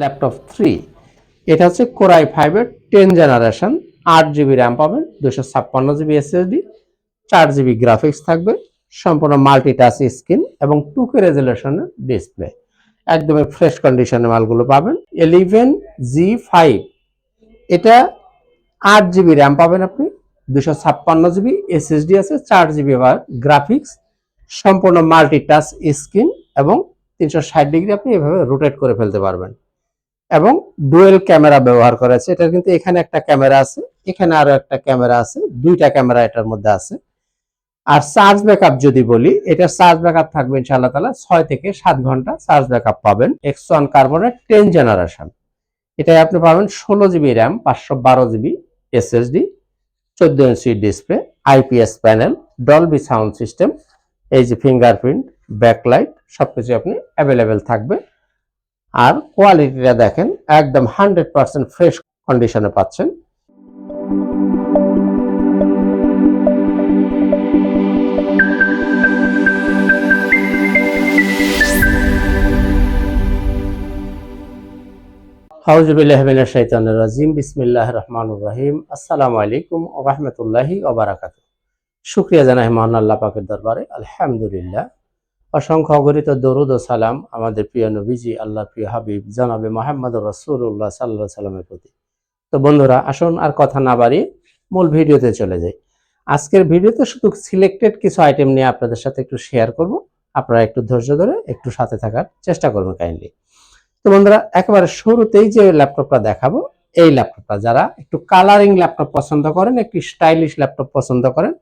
Laptop three. এটা হচ্ছে core i ফাইভের টেন জেনারেশন, আট জিবি র্যাম পাবেন, দুশো ছাপ্পান্ন জিবি এসএসডি, চার জিবি গ্রাফিক্স থাকবে, সম্পূর্ণ মাল্টি টাচ স্ক্রিন এবং টু কে রেজুলেশনের ডিসপ্লে একদমই ফ্রেশ কন্ডিশনে মালগুলো পাবেন। এলিভেন জি ফাইভ এটা আট জিবি র্যাম পাবেন আপনি, দুশো ছাপ্পান্ন জিবি এসএসডি আছে, চার জিবি গ্রাফিক্স সম্পূর্ণ মাল্টি টাচ স্ক্রিন এবং তিনশো ষাট ডিগ্রি আপনি এভাবে রোটেট করে ফেলতে পারবেন। এবং ডুয়েল ক্যামেরা ব্যবহার করেছে এটা কিন্তু এখানে একটা ক্যামেরা আছে, এখানে আরও একটা ক্যামেরা আছে, দুইটা ক্যামেরা এটার মধ্যে আছে। আর চার্জ ব্যাকআপ যদি বলি এটা চার্জ ব্যাকআপ থাকবে ইনশাআল্লাহ তালা ছয় থেকে সাত ঘণ্টা চার্জ ব্যাকআপ পাবেন। এক্স ওয়ান কার্বনের টেন জেনারেশন এটাই আপনি পাবেন ষোলো জিবি র্যাম পাঁচশো বারো জিবি এসএসডি চোদ্দ ইঞ্চি display IPS panel Dolby sound system এই যে ফিঙ্গারপ্রিন্ট ব্যাকলাইট সবকিছু আপনি অ্যাভেলেবেল থাকবে। আর কোয়ালিটিটা দেখেন, একদম হান্ড্রেড পার্সেন্ট ফ্রেশ কন্ডিশনে পাচ্ছেন। হাউজুবিল্লাহ মিনাশ শাইতানির রাজিম, বিসমিল্লাহির রহমানির রহিম। আসসালামু আলাইকুম ওয়া রাহমাতুল্লাহি ওয়া বারাকাতুহু। শুকরিয়া জানাই মহান আল্লাহ পাকের দরবারে। আলহামদুলিল্লাহ। অসংখ্য অগণিত দরুদ ও সালাম আমাদের প্রিয় নবীজি আল্লাহ প্রিয় হাবিব, জানাবে মোহাম্মদ রাসূলুল্লাহ সাল্লাল্লাহু সাল্লামের প্রতি। তো বন্ধুরা, আসুন আর কথা না বাড়িয়ে মূল ভিডিওতে চলে যাই। আজকের ভিডিওতে শুধু সিলেক্টেড কিছু আইটেম নিয়ে আপনাদের সাথে একটু শেয়ার করব। আপনারা একটু ধৈর্য ধরে একটু সাথে থাকার চেষ্টা করবেন কাইন্ডলি তো বন্ধুরা, একেবারে শুরুতেই যে ল্যাপটপটা দেখাবো, এই ল্যাপটপটা যারা একটু কালারিং ল্যাপটপ পছন্দ করেন, একটু স্টাইলিশ ল্যাপটপ পছন্দ করেন,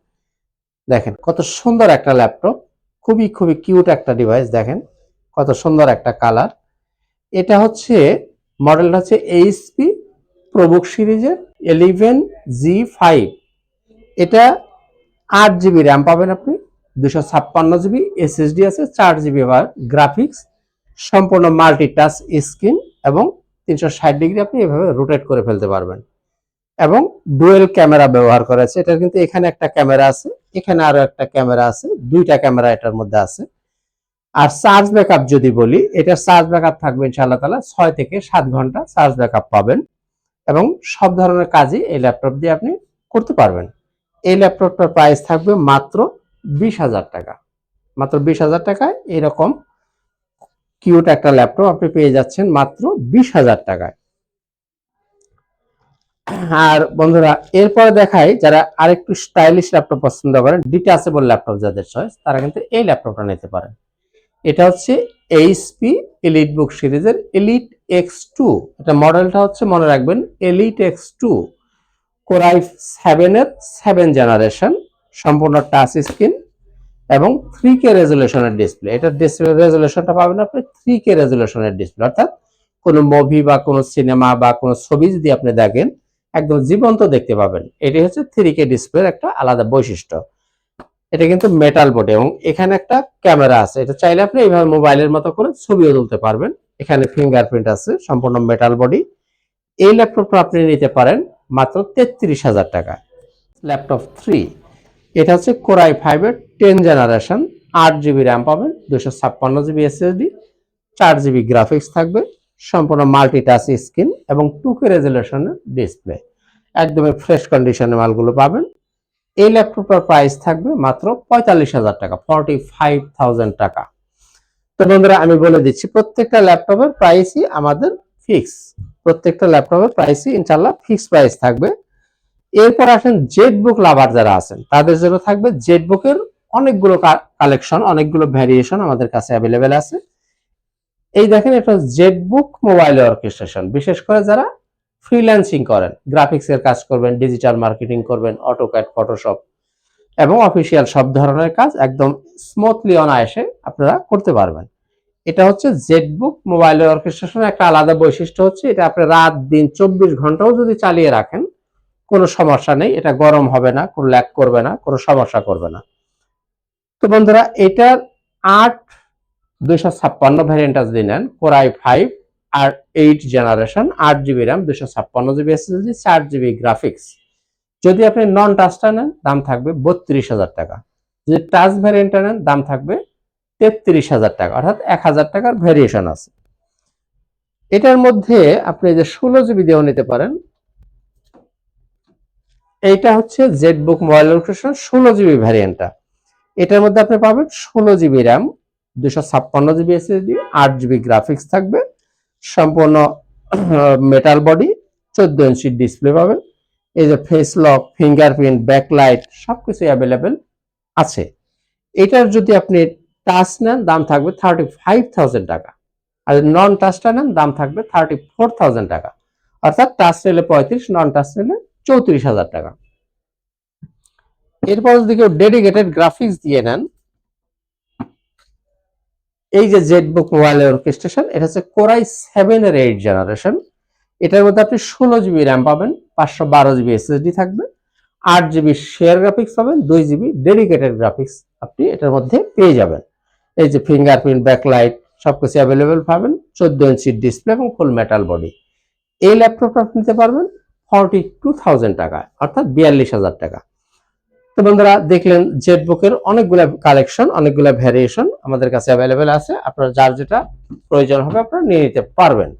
দেখেন কত সুন্দর একটা ল্যাপটপ খুবই খুবই কিউট একটা ডিভাইস দেখেন। কত সুন্দর একটা কালার এটা হচ্ছে মডেলটা হচ্ছে এইচপি প্রবুক সিরিজের এলিভেন জি ফাইভ এটা আট জিবি র্যাম পাবেন আপনি দুশো ছাপ্পান্ন জিবি এসএসডি আছে, চার জিবি আবার গ্রাফিক্স সম্পূর্ণ মাল্টি টাচ স্ক্রিন এবং তিনশো ষাট ডিগ্রি আপনি এভাবে রোটেট করে ফেলতে পারবেন। এবং ডুয়েল ক্যামেরা ব্যবহার করেছে এটা কিন্তু এখানে একটা ক্যামেরা আছে। এখানে আরও একটা ক্যামেরা আছে, দুইটা ক্যামেরা এটার মধ্যে আছে। আর চার্জ ব্যাকআপ যদি বলি এটা চার্জ ব্যাকআপ থাকবে ইনশাআল্লাহ তালা ছয় থেকে সাত ঘণ্টা চার্জ ব্যাকআপ পাবেন এবং সব ধরনের কাজই এই ল্যাপটপ দিয়ে আপনি করতে পারবেন। এই ল্যাপটপটার প্রাইস থাকবে মাত্র বিশ হাজার টাকা। মাত্র বিশ হাজার টাকায় এরকম কিউট একটা ল্যাপটপ আপনি পেয়ে যাচ্ছেন মাত্র বিশ হাজার টাকায়। আর বন্ধুরা, এরপরে দেখাই যারা আরেকটু স্টাইলিশ ল্যাপটপ পছন্দ করেন ডিটাচেবল ল্যাপটপ যাদের চয়েস তারা কিন্তু এই ল্যাপটপটা নিতে পারেন। এটা হচ্ছে এইচপি এলিট বুক সিরিজের এলিট এক্স টু এটা মডেলটা হচ্ছে, মনে রাখবেন Elite X two core i সেভেনের সেভেন জেনারেশন সম্পূর্ণ টাচ স্ক্রিন এবং থ্রি কে রেজুলেশনের ডিসপ্লে এটা ডিসপ্লে রেজুলেশনটা পাবেন আপনি থ্রি কে রেজুলেশনের ডিসপ্লে অর্থাৎ কোনো মুভি বা কোনো সিনেমা বা কোনো ছবি যদি আপনি দেখেন একদম জীবন্ত দেখতে পাবেন। এটি হচ্ছে থ্রি কে ডিসপ্লের একটা আলাদা বৈশিষ্ট্য। এটা কিন্তু মেটাল বডি এবং এখানে একটা ক্যামেরা আছে। এটা চাইলে আপনি এইভাবে মোবাইলের মতো করে ছবিও তুলতে পারবেন। এখানে ফিঙ্গারপ্রিন্ট আছে, সম্পূর্ণ মেটাল বডি এই ল্যাপটপটা আপনি নিতে পারেন মাত্র তেত্রিশ হাজার টাকা। ল্যাপটপ থ্রি এটা হচ্ছে কোরাই ফাইভের টেন জেনারেশন আট জিবি র্যাম পাবেন দুশো ছাপ্পান্ন জিবি এসএসডি চার জিবি গ্রাফিক্স থাকবে। সম্পূর্ণ মাল্টি টাচ স্ক্রিন এবং টু কে রেজুলেশনের ডিসপ্লে একদমই ফ্রেশ কন্ডিশনে মালগুলো পাবেন। এই ল্যাপটপটার প্রাইস থাকবে মাত্র পঁয়তাল্লিশ হাজার টাকা ফর্টি ফাইভ থাউজেন্ড টাকা। তো বন্ধুরা, আমি বলে দিচ্ছি, প্রত্যেকটা ল্যাপটপের প্রাইসই আমাদের ফিক্স প্রত্যেকটা ল্যাপটপের প্রাইসই ইনশাল্লাহ ফিক্স প্রাইস থাকবে। এরপর আসেন জেড বুক লাভার যারা আছেন, তাদের জন্য থাকবে জেড বুকের অনেকগুলো কালেকশন অনেকগুলো ভ্যারিয়েশন আমাদের কাছে অ্যাভেলেবেল আছে। এই দেখেন এটা জেড বুক মোবাইল অর্কেস্ট্রেশন বিশেষ করে যারা ফ্রিল্যান্সিং করেন গ্রাফিক্স এর কাজ করবেন ডিজিটাল মার্কেটিং করবেন অটোক্যাড ফটোশপ এবং অফিসিয়াল সব ধরনের কাজ একদম স্মুথলি অনায়াসে আপনারা করতে পারবেন। এটা হচ্ছে জেড বুক মোবাইল অর্কেস্ট্রেশনের একটা আলাদা বৈশিষ্ট্য হচ্ছে, এটা আপনি রাত, দিন, চব্বিশ ঘন্টাও যদি চালিয়ে রাখেন, কোনো সমস্যা নেই, এটা গরম হবে না, কোনো ল্যাক করবে না, কোনো সমস্যা করবে না। তো বন্ধুরা, এটার আট দুইশো ছাপ্পান্ন ভ্যারিয়েন্ট যদি নেন কোরাই ফাইভ আর এইট জেনারেশন আট জিবি র্যাম দুশো ছাপ্পান্ন জিবি এসএসডি চার জিবি গ্রাফিক্স যদি আপনি নন টাচটা নেন, দাম থাকবে বত্রিশ হাজার টাকা। যদি টাচ ভ্যারিয়েন্টটা নেন, দাম থাকবে তেত্রিশ হাজার টাকা। অর্থাৎ এক হাজার টাকার ভ্যারিয়েশন আছে। এটার মধ্যে আপনি যে ষোলো জিবি দিয়েও নিতে পারেন, এইটা হচ্ছে জেড বুক মোবাইল লোকেশন ষোলো জিবি ভ্যারিয়েন্টটা এটার মধ্যে আপনি পাবেন ষোলো জিবি র্যাম দুশো ছাপ্পান্ন জিবি এসএসডি আট জিবি গ্রাফিক্স থাকবে। সম্পূর্ণ মেটাল বডি চোদ্দ ইঞ্চি ডিসপ্লে পাবেন। এই যে ফেস লক ফিঙ্গারপ্রিন্ট ব্যাকলাইট সবকিছু অ্যাভেলেবেল আছে। এটার যদি আপনি টাচ নেন, দাম থাকবে থার্টি ফাইভ থাউজেন্ড টাকা। আর নন টাচটা নেন, দাম থাকবে থার্টি ফোর থাউজেন্ড টাকা। অর্থাৎ টাচ নিলে পঁয়ত্রিশ নন টাচ নিলে চৌত্রিশ হাজার টাকা। এরপর যদি কেউ ডেডিকেটেড গ্রাফিক্স দিয়ে নেন এই যে জেড বুক মোবাইলের অর্কেস্ট্রেশন এটা হচ্ছে কোরাই সেভেন এর এইট জেনারেশন এটার মধ্যে আপনি ষোলো জিবি র্যাম পাবেন, পাঁচশো বারো জিবি এসএসডি থাকবে, আট জিবি শেয়ার গ্রাফিক্স পাবেন, দুই জিবি ডেডিকেটেড গ্রাফিক্স আপনি এটার মধ্যে পেয়ে যাবেন। এই যে ফিঙ্গারপ্রিন্ট ব্যাকলাইট সবকিছু অ্যাভেলেবেল পাবেন, চোদ্দ ইঞ্চি ডিসপ্লে এবং ফুল মেটাল বডি এই ল্যাপটপটা আপনি নিতে পারবেন ফর্টি টু থাউজেন্ড টাকায়, অর্থাৎ বিয়াল্লিশ হাজার টাকা। তো বন্ধুরা, দেখলেন জেটবুকের অনেকগুলা কালেকশন অনেকগুলা ভ্যারিয়েশন আমাদের কাছে অ্যাভেলেবেল আছে। আপনার যার যেটা প্রয়োজন হবে আপনারা নিয়ে নিতে পারবেন।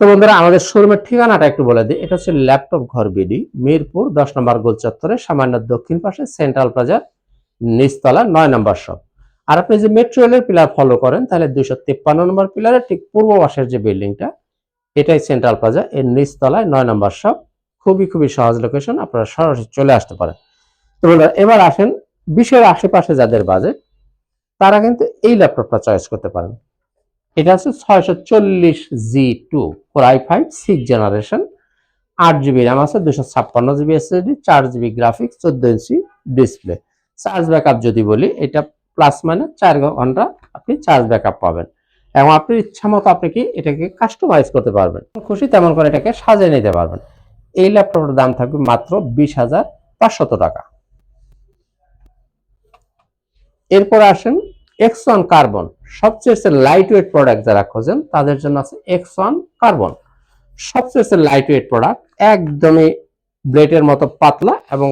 তো বন্ধুরা, আমাদের শোরুমের ঠিকানাটা একটু বলে দিই। এটা হচ্ছে ল্যাপটপ ঘর বিডি, মিরপুর, দশ নম্বর গোল চত্বরে, সামান্য দক্ষিণ পাশে সেন্ট্রাল প্লাজার নিচতলা নয় নম্বর শপ আর আপনি যে মেট্রো রেলের পিলার ফলো করেন, তাহলে দুইশো তিপ্পান্ন নম্বর পিলারের ঠিক পূর্ব পাশের যে বিল্ডিংটা এটাই সেন্ট্রাল প্লাজা এর নিচতলায় নয় নম্বর শপ খুবই খুবই সহজ লোকেশন আপনারা সরাসরি চলে আসতে পারেন। তো বন্ধুরা, এবার আসেন বিশের আশেপাশে যাদের বাজেট তারা কিন্তু এই ল্যাপটপটা চয়েস করতে পারেন। এটা হচ্ছে ছয়শো চল্লিশ G two four five six generation আট জিবি র্যাম আছে, দুশো ছাপ্পান্ন জিবি এসএসডি চার জিবি গ্রাফিক্স চোদ্দ ইঞ্চি ডিসপ্লে চার্জ ব্যাকআপ যদি বলি, এটা প্লাস মানে চার ঘণ্টা আপনি চার্জ ব্যাকআপ পাবেন। এবং আপনার ইচ্ছা মতো আপনি কি এটাকে কাস্টমাইজ করতে পারবেন। খুশি তেমন করে এটাকে সাজিয়ে নিতে পারবেন। এই ল্যাপটপের দাম থাকবে মাত্র বিশ হাজার পাঁচশত টাকা। এরপর আসেন এক্স ওয়ান কার্বন সবচেয়ে লাইট ওয়েট প্রোডাক্ট যারা খোঁজেন, তাদের জন্য আছে এক্স ওয়ান কার্বন সবচেয়ে লাইট ওয়েট প্রোডাক্ট একদমই ব্লেডের মতো পাতলা এবং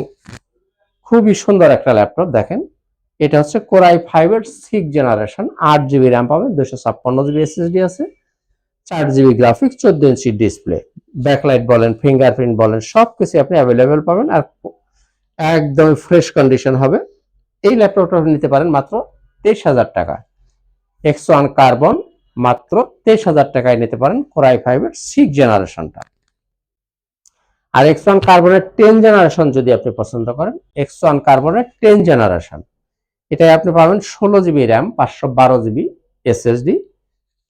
খুবই সুন্দর একটা ল্যাপটপ। দেখেন, এটা হচ্ছে কোরাই ফাইভের সিক্স জেনারেশন আট জিবি র্যাম পাবেন দুশো ছাপ্পান্ন জিবি এসএসডি আছে, চার জিবি গ্রাফিক্স চোদ্দ ইঞ্চি ডিসপ্লে ব্যাকলাইট বলেন ফিঙ্গারপ্রিন্ট বলেন সব কিছু আপনি অ্যাভেলেবেল পাবেন আর একদম ফ্রেশ কন্ডিশন হবে। এই ল্যাপটপটা আপনি নিতে পারেন মাত্র তেইশ হাজার টাকা। এক্স ওয়ান কার্বন মাত্র তেইশ হাজার টাকায় নিতে পারেন কোরাই ফাইভের সিক্স জেনারেশনটা আর এক্স ওয়ান কার্বনের টেন জেনারেশন যদি আপনি পছন্দ করেন এক্স ওয়ান কার্বনের টেন জেনারেশন এটাই আপনি পাবেন ষোলো জিবি র্যাম পাঁচশো বারো জিবি এসএসডি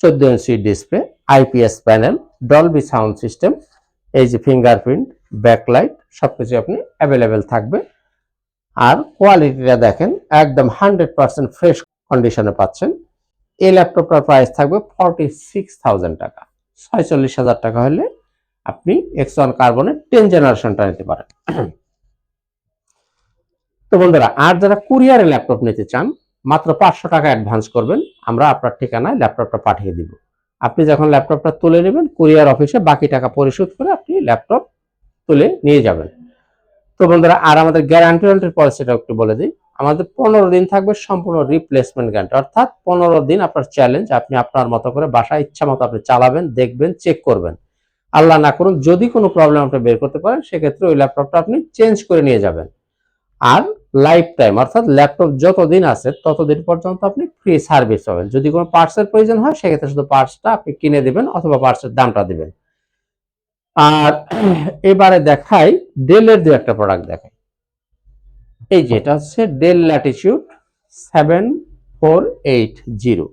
চোদ্দ ইঞ্চি display IPS panel Dolby sound system এই যে ফিঙ্গারপ্রিন্ট ব্যাকলাইট সবকিছু আপনি অ্যাভেলেবেল থাকবে। আর কোয়ালিটিটা দেখেন, একদম হান্ড্রেড পার্সেন্ট ফ্রেশ কন্ডিশনে পাচ্ছেন। এই ল্যাপটপটার প্রাইস থাকবে ফর্টি সিক্স থাউজেন্ড টাকা। ছয়চল্লিশ হাজার টাকা হলে আপনি এক্স ওয়ান কার্বনের টেন জেনারেশনটা নিতে পারেন। তো বন্ধুরা, আর যারা কুরিয়ারে ল্যাপটপ নিতে চান, মাত্র পাঁচশো টাকা অ্যাডভান্স করবেন। আমরা আপনার ঠিকানায় ল্যাপটপটা পাঠিয়ে দিব। আপনি যখন ল্যাপটপটা তুলে নেবেন, কুরিয়ার অফিসে বাকি টাকা পরিশোধ করে আপনি ল্যাপটপ তুলে নিয়ে যাবেন। তো বন্ধুরা, আর আমাদের গ্যারান্টি ওয়ারেন্টির পলিসিটা একটু বলে দিই। আমাদের পনেরো দিন থাকবে সম্পূর্ণ রিপ্লেসমেন্ট গ্যারান্টি অর্থাৎ পনেরো দিন আপনার চ্যালেঞ্জ আপনি আপনার মতো করে বাসায় ইচ্ছা মতো আপনি চালাবেন, দেখবেন চেক করবেন। আল্লাহ না করুন, যদি কোনো প্রবলেম আপনি বের করতে পারেন, সেক্ষেত্রে ওই ল্যাপটপটা আপনি চেঞ্জ করে নিয়ে যাবেন। আর লাইফ টাইম অর্থাৎ ল্যাপটপ যতদিন আছে, ততদিন পর্যন্ত আপনি ফ্রি সার্ভিস পাবেন। যদি কোনো পার্টসের প্রয়োজন হয়, সেক্ষেত্রে শুধু পার্টসটা আপনি কিনে দিবেন অথবা পার্টসের দামটা দিবেন। আর এবারে দেখাই ডেলের দু একটা প্রোডাক্ট দেখাই। এই যেটা হচ্ছে Dell Latitude seven four eight zero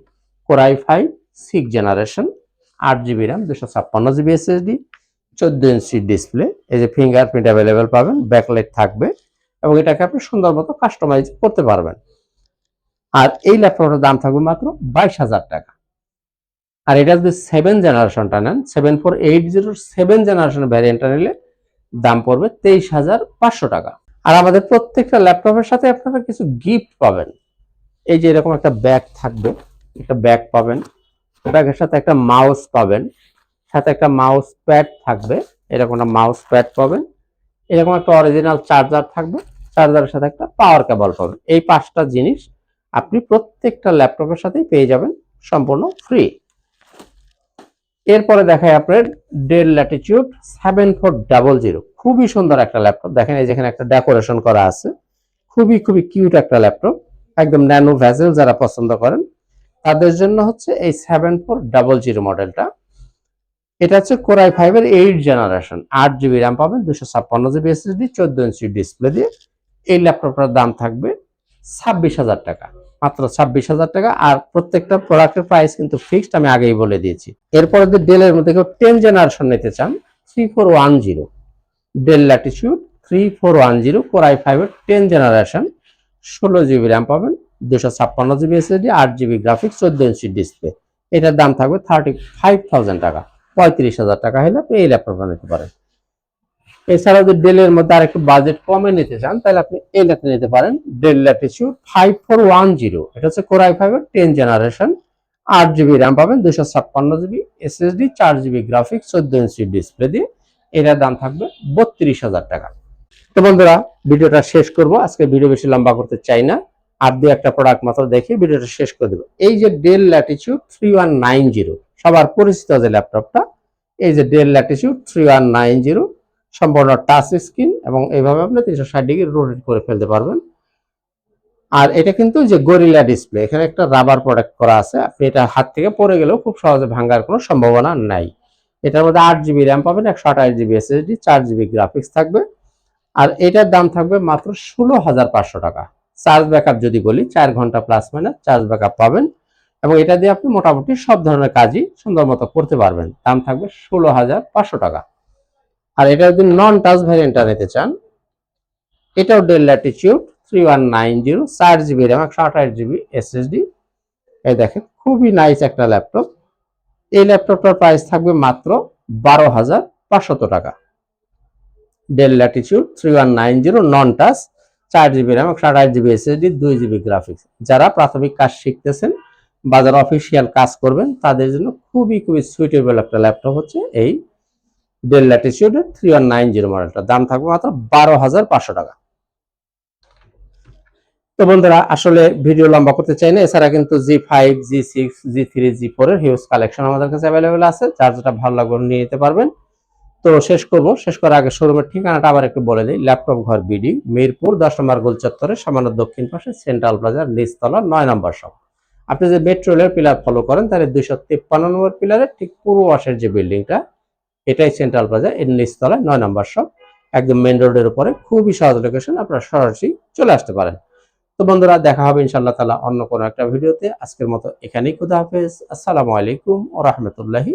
Core i five six generation আট জিবি র্যাম দুশো ছাপ্পান্ন জিবি এসএসডি চোদ্দ ইঞ্চি ডিসপ্লে এই যে ফিঙ্গারপ্রিন্ট অ্যাভেলেবেল পাবেন ব্যাকলাইট থাকবে। এবং এটাকে আপনি সুন্দর মতো কাস্টমাইজ করতে পারবেন। আর এই ল্যাপটপটার দাম থাকবে মাত্র বাইশ হাজার টাকা। আর এটা যদি সেভেন জেনারেশনটা নেন সেভেন ফোর এইট জিরোর সেভেন জেনারেশন ভ্যারিয়েন্টটা নিলে দাম পড়বে তেইশ হাজার পাঁচশো টাকা। আর আমাদের প্রত্যেকটা ল্যাপটপের সাথে আপনারা কিছু গিফট পাবেন। এই যে এরকম একটা ব্যাগ থাকবে, একটা ব্যাগ পাবেন। ব্যাগের সাথে একটা মাউস পাবেন। সাথে একটা মাউস প্যাড থাকবে। এরকম একটা মাউস প্যাড পাবেন। এরকম একটা অরিজিনাল চার্জার থাকবে। চার্জারের সাথে একটা পাওয়ার কেবল পাবেন। এই পাঁচটা জিনিস আপনি প্রত্যেকটা ল্যাপটপের সাথেই পেয়ে যাবেন সম্পূর্ণ ফ্রি এরপরে দেখায় আপনার Dell Latitude seven four double zero খুবই সুন্দর একটা ল্যাপটপ দেখেন এই যেখানে একটা ডেকোরেশন করা আছে। খুবই খুবই কিউট একটা ল্যাপটপ একদম ন্যানো ভ্যাসেল যারা পছন্দ করেন, তাদের জন্য হচ্ছে এই সেভেন ফোর ডাবল জিরো মডেলটা এটা হচ্ছে কোরাই ফাইভের এইট জেনারেশন আট জিবি র্যাম পাবেন দুশো ছাপ্পান্ন জিবি এসএসডি চোদ্দ ইঞ্চি ডিসপ্লে দিয়ে। এই ল্যাপটপটার দাম থাকবে ছাব্বিশ হাজার টাকা, মাত্র ছাব্বিশ হাজার টাকা। আর প্রত্যেকটা প্রোডাক্টের প্রাইস কিন্তু ফিক্সড আমি আগেই বলে দিয়েছি। এরপরে যদি ডেলের মধ্যে কেউ টেন জেনারেশন নিতে চান three four one zero Dell Latitude three four one zero Core i ফাইভের টেন জেনারেশন ষোলো জিবি র্যাম পাবেন দুশো ছাপ্পান্ন জিবি এসএসডি আট জিবি গ্রাফিক্স চোদ্দ ইঞ্চি ডিসপ্লে এটার দাম থাকবে থার্টি ফাইভ থাউজেন্ড টাকা। পঁয়ত্রিশ হাজার টাকা হলে আপনি এই ল্যাপটপটা নিতে পারেন। এছাড়াও যদি ডেলের মধ্যে আর একটু বাজেট কমে নিতে চান, তাহলে আপনি এই ল্যাপটপ নিতে পারেন Dell Latitude five four one zero এটা হচ্ছে কোরাই ফাইভের টেন জেনারেশন আট জিবি র্যাম পাবেন দুশো ছাপ্পান্ন জিবি এসএসডি চার জিবি গ্রাফিক্স চোদ্দ ইঞ্চি ডিসপ্লে দিয়ে। এটার দাম থাকবে বত্রিশ হাজার টাকা। তো বন্ধুরা, ভিডিওটা শেষ করব। আজকে ভিডিও বেশি লম্বা করতে চাই না। আর দু একটা প্রোডাক্ট মাত্র দেখে ভিডিওটা শেষ করে দেবো। এই যে Dell latitude three one nine zero সবার পরিচিত যে ল্যাপটপটা, এই যে Dell latitude three one nine zero সম্পূর্ণ টাচ স্ক্রিন এবং এইভাবে আপনি তিনশো ষাট ডিগ্রি রোটেট করে ফেলতে পারবেন। আর এটা কিন্তু যে গরিলা ডিসপ্লে এখানে একটা রাবার প্রোডাক্ট করা আছে, আপনি এটা হাত থেকে পড়ে গেলেও খুব সহজে ভাঙার কোনো সম্ভাবনা নাই। এটার মধ্যে আট জিবি র্যাম পাবেন, একশো আঠাশ জিবি এসএসডি চার জিবি গ্রাফিক্স থাকবে। আর এটার দাম থাকবে মাত্র ষোলো হাজার পাঁচশো টাকা। চার্জ ব্যাকআপ যদি বলি, চার ঘণ্টা প্লাস মানে চার্জ ব্যাকআপ পাবেন। এবং এটা দিয়ে আপনি মোটামুটি সব ধরনের কাজই সুন্দর মতো করতে পারবেন। দাম থাকবে ষোলো হাজার পাঁচশো টাকা। আর এটা যদি নন টাচ ভ্যারিয়েন্টটা নিতে চান, এটাও Dell latitude three one nine zero চার জিবি র্যাম একশো আঠাশ জিবি এসএসডি এই দেখেন, খুবই নাইস একটা ল্যাপটপ এই ল্যাপটপটার প্রাইস থাকবে মাত্র বারো হাজার পাঁচশত টাকা। Dell latitude three one nine zero non touch চার জিবি র্যাম একশো আঠাশ জিবি এসএসডি দুই জিবি গ্রাফিক্স যারা প্রাথমিক কাজ শিখতেছেন বা যারা অফিসিয়াল কাজ করবেন, তাদের জন্য খুবই খুবই সুইটেবল একটা ল্যাপটপ হচ্ছে এই ডেল ল্যাটিচিউডের থ্রি ওয়ান নাইন জিরো মডেলটা দাম থাকবে মাত্র বারো হাজার পাঁচশো টাকা। তো বন্ধুরা, আসলে ভিডিও লম্বা করতে চাই না, এছাড়া কিন্তু G five G six G three G four এর হিউজ কালেকশন আমাদের কাছে অ্যাভেলেবেল আছে, যার যেটা ভালো লাগবে নিয়ে নিতে পারবেন। তো শেষ করব, শেষ করার আগে শোরুমের ঠিকানাটা আবার একটু বলে দিই ল্যাপটপ ঘর বিডি মিরপুর, দশ নম্বর গোল চত্বরে সামান্য দক্ষিণ পাশে সেন্ট্রাল প্লাজার নিচতলা, নয় নম্বর শপ আপনি যে মেট্রো রেলের পিলার ফলো করেন, তাহলে দুইশো তিপ্পান্ন নম্বর পিলারের ঠিক পূর্ব পাশের যে বিল্ডিংটা এটাই সেন্ট্রাল প্লাজা এর নিচতলায় নয় নম্বর শপ একদম মেন রোডের উপরে। খুবই সহজ লোকেশন আপনারা সরাসরি চলে আসতে পারেন। তো বন্ধুরা, দেখা হবে ইনশাল্লাহ তালা অন্য কোনো একটা ভিডিওতে আজকের মতো এখানেই খুদা হাফেজ। আসসালামু আলাইকুম ও রহমতুল্লাহি